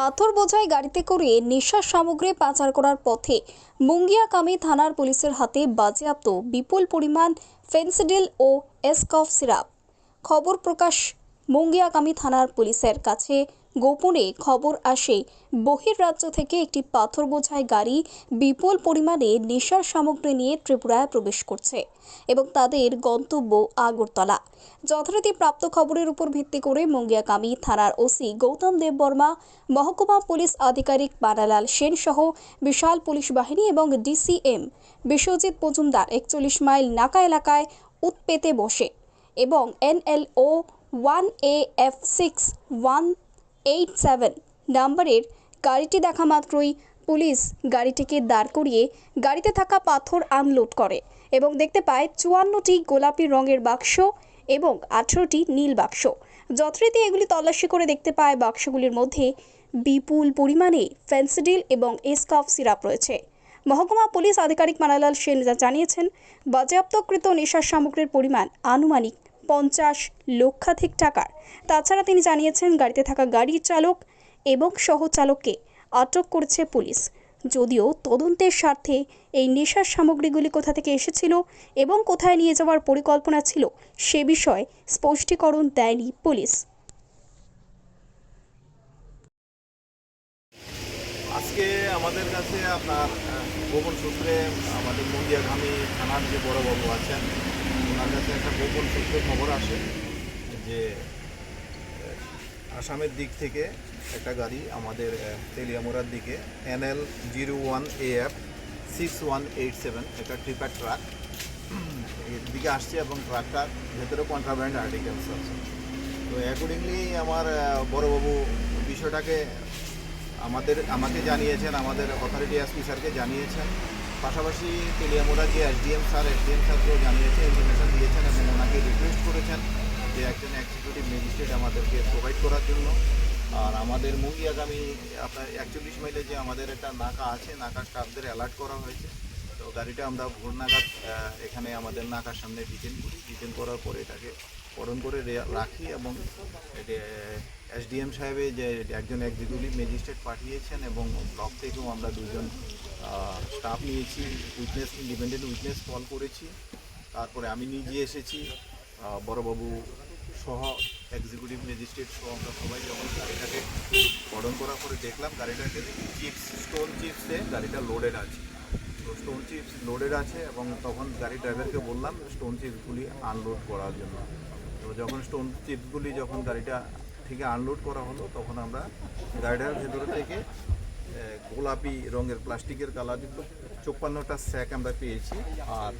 পাথর বোঝাই গাড়িতে করে নেশার সামগ্রী পাচার করার পথে মুঙ্গিয়াকামী থানার পুলিশের হাতে বাজেয়াপ্ত বিপুল পরিমাণ ফেন্সিডিল ও এসকফ সিরাপ। খবর প্রকাশ মুঙ্গিয়াকামী থানার পুলিশের কাছে গোপনে খবর আসে বহির্রাজ্য থেকে একটি পাথর বোঝাই গাড়ি বিপুল পরিমাণে নেশার সামগ্রী নিয়ে ত্রিপুরায় প্রবেশ করছে এবং তাদের গন্তব্য আগরতলা। যথারীতি প্রাপ্ত খবরের উপর ভিত্তি করে মুঙ্গিয়াকামী থানার ওসি গৌতম দেববর্মা মহকুমা পুলিশ আধিকারিক বানালাল সেন সহ বিশাল পুলিশ বাহিনী এবং ডিসিএম বিশ্বজিৎ মজুমদার একচল্লিশ মাইল নাকা এলাকায় উৎপেতে বসে এবং N L O one A F six one eight seven নাম্বারের গাড়িটি দেখা মাত্রই পুলিশ গাড়িটিকে দাঁড় করিয়ে গাড়িতে থাকা পাথর আনলোড করে এবং দেখতে পায় চুয়ান্নটি গোলাপি রঙের বাক্স এবং আঠেরোটি নীল বাক্স। যথারীতি এগুলি তল্লাশি করে দেখতে পায় বাক্সগুলির মধ্যে বিপুল পরিমাণে ফেন্সিডিল এবং এসকাফ সিরাপ রয়েছে। মহকুমা পুলিশ আধিকারিক মানালাল সেন জানিয়েছেন, বাজেয়াপ্তকৃত নেশার সামগ্রীর পরিমাণ আনুমানিক পঞ্চাশ লক্ষাধিক টাকার। তাছাড়া তিনি জানিয়েছেন, গাড়িতে থাকা গাড়ির চালক এবং সহচালককে আটক করেছে পুলিশ। যদিও তদন্তের স্বার্থে এই নেশার সামগ্রীগুলি কোথা থেকে এসেছিল এবং কোথায় নিয়ে যাওয়ার পরিকল্পনা ছিল সে বিষয়ে স্পষ্টীকরণ দেয়নি পুলিশ। আজকে আমাদের কাছে আপনার গোপন সূত্রে আমাদের মন্দিয়াঘামী থানার যে বড়বাবু আছেন ওনার কাছে একটা গোপন সূত্রে খবর আসে যে আসামের দিক থেকে একটা গাড়ি আমাদের তেলিয়ামোড়ার দিকে NL zero one A F six one eight seven একটা ট্রিপার ট্রাক এর দিকে আসছে এবং ট্রাকটার ভেতরে কন্ট্রাব্যান্ড আর্টিকেলস আছে। তো অ্যাকর্ডিংলি আমার বড়বাবু বিষয়টাকে আমাদের, আমাকে জানিয়েছেন, আমাদের অথরিটি এসপি স্যারকে জানিয়েছেন। পাশাপাশি তেলিয়ামোড়া যে এসডিএম স্যার, এসডিএম স্যারকেও জানিয়েছেন ইনফরমেশন দিয়েছেন এবং ওনাকে রিকোয়েস্ট করেছেন যে একজন এক্সিকিউটিভ ম্যাজিস্ট্রেট আমাদেরকে প্রোভাইড করার জন্য। আর আমাদের মুঙ্গিয়াগামী আপনার একচল্লিশ মাইলে যে আমাদের একটা নাকা আছে, নাকা স্টাফদের অ্যালার্ট করা হয়েছে। তো গাড়িটা আমরা ভোর নাগাদ এখানে আমাদের নাকার সামনে ডিটেন করি। ডিটেন করার পরে এটাকে পরন করে রাখি এবং এসডিএম সাহেবে যে একজন এক্সিকিউটিভ ম্যাজিস্ট্রেট পাঠিয়েছেন এবং ব্লক থেকেও আমরা দুজন স্টাফ নিয়েছি উইটনেস ইন্ডিপেন্ডেন্ট উইটনেস কল করেছি। তারপরে আমি নিজে এসেছি বড়বাবু সহ এক্সিকিউটিভ ম্যাজিস্ট্রেট সহ আমরা সবাই যখন গাড়িটাকে বরণ করার পরে দেখলাম গাড়িটাকে চিপস স্টোন চিপসে গাড়িটা লোডেড আছে। তো স্টোন চিপস লোডেড আছে এবং তখন গাড়ি ড্রাইভারকে বললাম স্টোন চিপসগুলি আনলোড করার জন্য। তো যখন স্টোন চিপসগুলি যখন গাড়িটা থেকে আনলোড করা হলো, তখন আমরা গাড়িটার ভেতর থেকে গোলাপি রঙের প্লাস্টিকের কালার কালারযুক্ত চোপ্পান্নটা স্যাক আমরা পেয়েছি। আর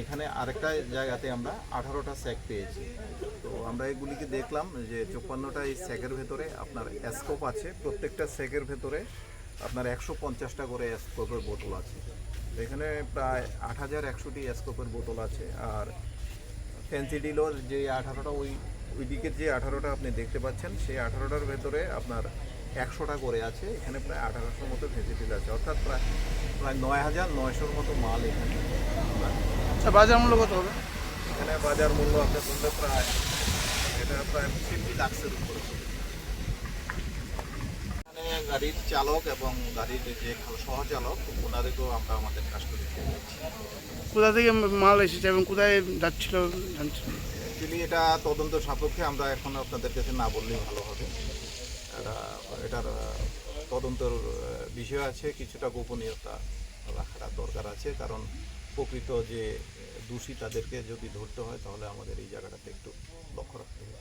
এখানে আরেকটা জায়গাতে আমরা আঠারোটা স্যাক পেয়েছি। তো আমরা এগুলিকে দেখলাম যে চোপ্পান্নটা এই স্যাকের ভেতরে আপনার স্কোপ আছে। প্রত্যেকটা স্যাকের ভেতরে আপনার একশো পঞ্চাশটা করে স্কোপের বোতল আছে। এখানে প্রায় আট হাজার একশোটি স্কোপের বোতল আছে। আর ফ্যান্সিডিলোর যে আঠারোটা ওই ওই দিকের যে আঠারোটা আপনি দেখতে পাচ্ছেন সেই আঠারোটার ভেতরে আপনার একশোটা করে আছে। এখানে প্রায় আঠারোশোর মতো ফ্যান্সি ডিল আছে। অর্থাৎ প্রায় প্রায় নয় হাজার নয়শোর মতো মাল এখানে আচ্ছা বাজার মূল্য কত হবে? এখানে বাজার মূল্য আপনার প্রায় এটা প্রায় ফিফটি লাক্সের উপরে। গাড়ির চালক এবং গাড়ির যে সহচালক ওনাদেরকেও আমরা আমাদের কাস্টডিতে নিয়েছি কোথা থেকে মাল এসেছে এবং কোথায় যাচ্ছিল অ্যাকচুয়ালি এটা তদন্ত সাপেক্ষে আমরা এখন আপনাদের কাছে না বললেই ভালো হবে। এটার তদন্তর বিষয় আছে কিছুটা গোপনীয়তা রাখাটা দরকার আছে কারণ প্রকৃত যে দোষী তাদেরকে যদি ধরতে হয় তাহলে আমাদের এই জায়গাটাতে একটু লক্ষ্য রাখতে হবে।